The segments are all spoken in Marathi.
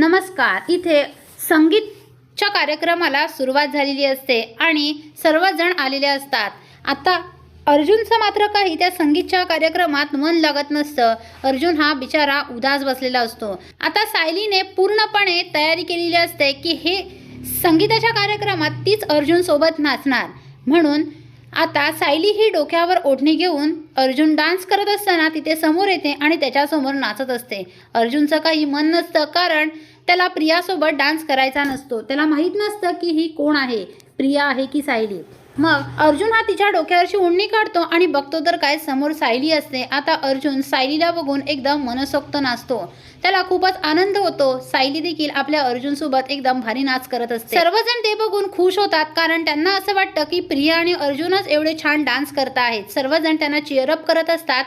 नमस्कार. इथे संगीतच्या कार्यक्रमाला सुरुवात झालेली असते आणि सर्वजण आलेले असतात. आता अर्जुनचं मात्र काही त्या संगीतच्या कार्यक्रमात मन लागत नसतं. अर्जुन हा बिचारा उदास बसलेला असतो. आता सायलीने पूर्णपणे तयारी केलेली असते की हे संगीताच्या कार्यक्रमात तीच अर्जुन सोबत नाचणार. म्हणून आता सायली ही डोक्यावर ओढणी घेऊन अर्जुन डान्स करत असताना तिथे समोर येते आणि त्याच्यासमोर नाचत असते. अर्जुनचं काही मन नसतं कारण त्याला प्रियासोबत डान्स करायचा नसतो. त्याला माहीत नसतं की ही कोण आहे. प्रिया आहे की सायली? मग अर्जुन हा तिच्या डोक्यावरची ओढणी काढतो आणि बघतो तर काय समोर सायली असते. आता अर्जुन सायलीला बघून एकदम मनसोक्त नाचतो. त्याला खूपच आनंद होतो. सायली देखील आपल्या अर्जुन सोबत एकदम भारी नाच करत असते. सर्वजण ते बघून खुश होतात कारण त्यांना असं वाटतं की प्रिया आणि अर्जुनच एवढे छान डान्स करत आहेत. सर्वजण त्यांना चिअरअप करत असतात.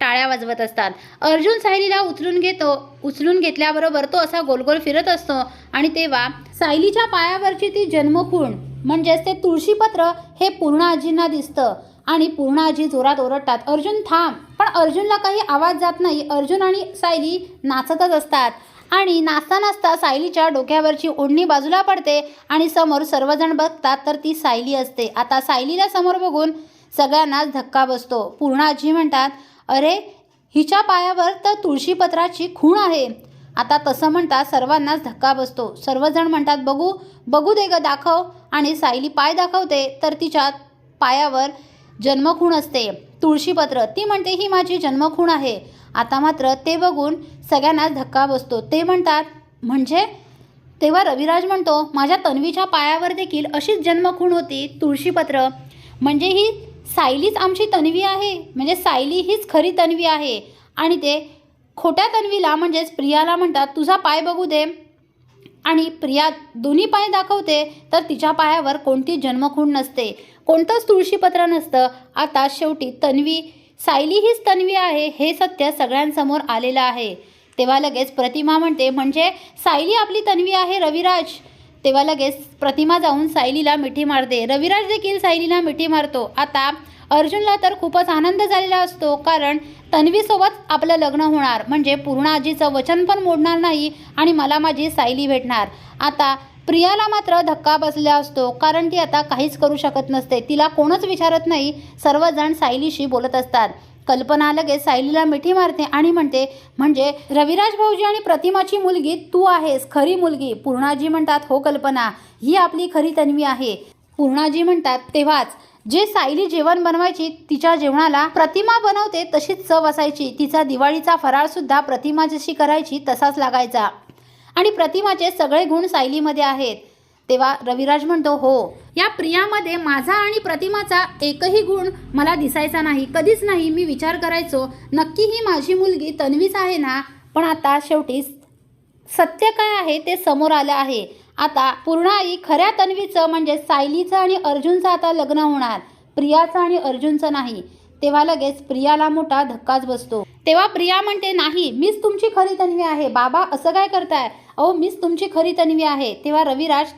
टाळ्या वाजवत असतात. अर्जुन सायलीला उचलून घेतो. उचलून घेतल्याबरोबर तो असा गोलगोल फिरत असतो आणि तेव्हा सायलीच्या पायावरची ती जन्मखूण म्हणजेच ते तुळशीपत्र हे पूर्ण आजींना दिसतं. आणि पूर्ण आजी जोरात ओरडतात अर्जुन थांब. पण अर्जुनला काही आवाज जात नाही. अर्जुन आणि सायली नाचतच असतात. आणि नाचता नाचता सायलीच्या डोक्यावरची ओढणी बाजूला पडते आणि समोर सर्वजण बघतात तर ती सायली असते. आता सायलीला समोर बघून सगळ्यांनाच धक्का बसतो. पूर्ण आजी म्हणतात अरे हिच्या पायावर तर तुळशीपत्राची खूण आहे. आता तसं म्हणतात सर्वांनाच धक्का बसतो. सर्वजण म्हणतात बघू बघू दे ग दाखव. आणि सायली पाय दाखवते तर तिच्या पायावर जन्मखूण असते. तुळशीपत्र ती म्हणते ही माझी जन्मखूण आहे. आता मात्र ते बघून सगळ्यांनाच धक्का बसतो. ते म्हणतात म्हणजे? तेव्हा रविराज म्हणतो माझ्या तन्वीच्या पायावर देखील अशीच जन्मखूण होती तुळशीपत्र. म्हणजे ही सायलीच आमची तन्वी आहे? म्हणजे सायली हीच खरी तन्वी आहे. आणि ते खोट्या तन्वीला म्हणजेच प्रियाला म्हणतात तुझा पाय बघू दे. आणि प्रिया दोन्ही पाय दाखवते तर तिच्या पायावर कोणती जन्मखूण नसते. कोणतंच तुळशीपत्र नसतं. आता शेवटी तन्वी सायली हीच तन्वी आहे हे सत्य सगळ्यांसमोर आलेलं आहे. तेव्हा लगेच प्रतिमा म्हणते म्हणजे सायली आपली तन्वी आहे रविराज. तेव्हा लगेच प्रतिमा जाऊन सायलीला मिठी मारते. रविराज देखील सायलीला मिठी मारतो. आता अर्जुनला तर खूपच आनंद झालेला असतो कारण तन्वीसोबत आपलं लग्न होणार. म्हणजे पूर्ण आजीचं वचन पण मोडणार नाही आणि मला माझी सायली भेटणार. आता प्रियाला मात्र धक्का बसला असतो कारण ती आता काहीच करू शकत नसते. तिला कोणच विचारत नाही सर्वजण सायलीशी बोलत असतात. कल्पना लगेच सायलीला मिठी मारते आणि म्हणते म्हणजे रविराज भाऊजी आणि प्रतिमाची मुलगी तू आहेस खरी मुलगी. पूर्णाजी म्हणतात हो कल्पना ही आपली खरी तन्वी आहे. पूर्णाजी म्हणतात तेव्हाच जे सायली जेवण बनवायची तिच्या जेवणाला प्रतिमा बनवते तशीच चव असायची. तिचा दिवाळीचा फराळ सुद्धा प्रतिमा जशी करायची तसाच लागायचा. आणि प्रतिमाचे सगळे गुण सायलीमध्ये आहेत. तेव्हा रविराज म्हणतो हो या प्रियामध्ये माझा आणि प्रतिमाचा एकही गुण मला दिसायचा नाही. कधीच नाही मी विचार करायचो नक्की ही माझी मुलगी तन्वीच आहे ना? पण आता शेवटी सत्य काय आहे ते समोर आलं आहे. आता पूर्ण आई खऱ्या तन्वीचं म्हणजे सायलीचं आणि अर्जुनचं आता लग्न होणार. प्रियाचं आणि अर्जुनचं नाही. तेव्हा लगेच प्रियाला मोठा धक्काच बसतो. तेव्हा प्रिया म्हणते नाही मीच तुमची खरी तन्वी आहे. बाबा असं काय करताय? अहो मीच तुमची खरी तन्वी आहे. तेव्हा रविराज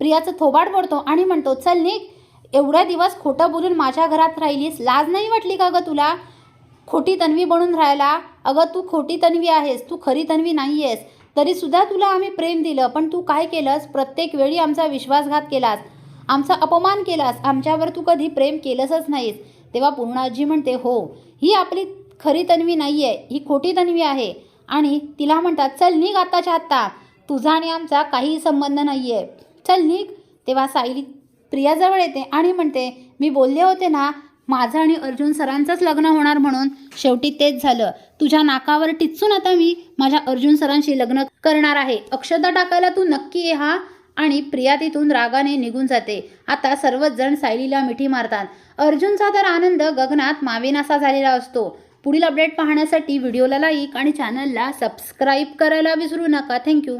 प्रियाचं थोबाड पडतो आणि म्हणतो चल निक एवढ्या दिवस खोटं बोलून माझ्या घरात राहिलीस. लाज नाही वाटली का गं तुला? खोटी तन्वी बनून राहायला? अगं तू खोटी तन्वी आहेस. तू खरी तन्वी नाही आहेस तरीसुद्धा तुला आम्ही प्रेम दिलं पण तू काय केलंस? प्रत्येक वेळी आमचा विश्वासघात केलास. आमचा अपमान केलास. आमच्यावर तू कधी प्रेम केलंसच नाहीस. तेव्हा पूर्णाजी म्हणते हो ही आपली खरी तन्वी नाही आहे ही खोटी तन्वी आहे. आणि तिला म्हणतात चल निघ आत्ताच्या आत्ता. तुझा आणि आमचा काहीही संबंध नाही आहे चल निघ. तेव्हा सायली प्रियाजवळ येते आणि म्हणते मी बोलले होते ना माझं आणि अर्जुन सरांचंच लग्न होणार म्हणून शेवटी तेच झालं. तुझ्या नाकावर टिचून आता मी माझ्या अर्जुन सरांशी लग्न करणार आहे. अक्षता टाकायला तू नक्की ये हा. आणि प्रिया तिथून रागाने निघून जाते. आता सर्वच जण सायलीला मिठी मारतात. अर्जुनचा तर आनंद गगनात मावेनासा झालेला असतो. पुढील अपडेट पाहण्यासाठी व्हिडिओला लाईक आणि चॅनलला सबस्क्राईब करायला विसरू नका. थँक्यू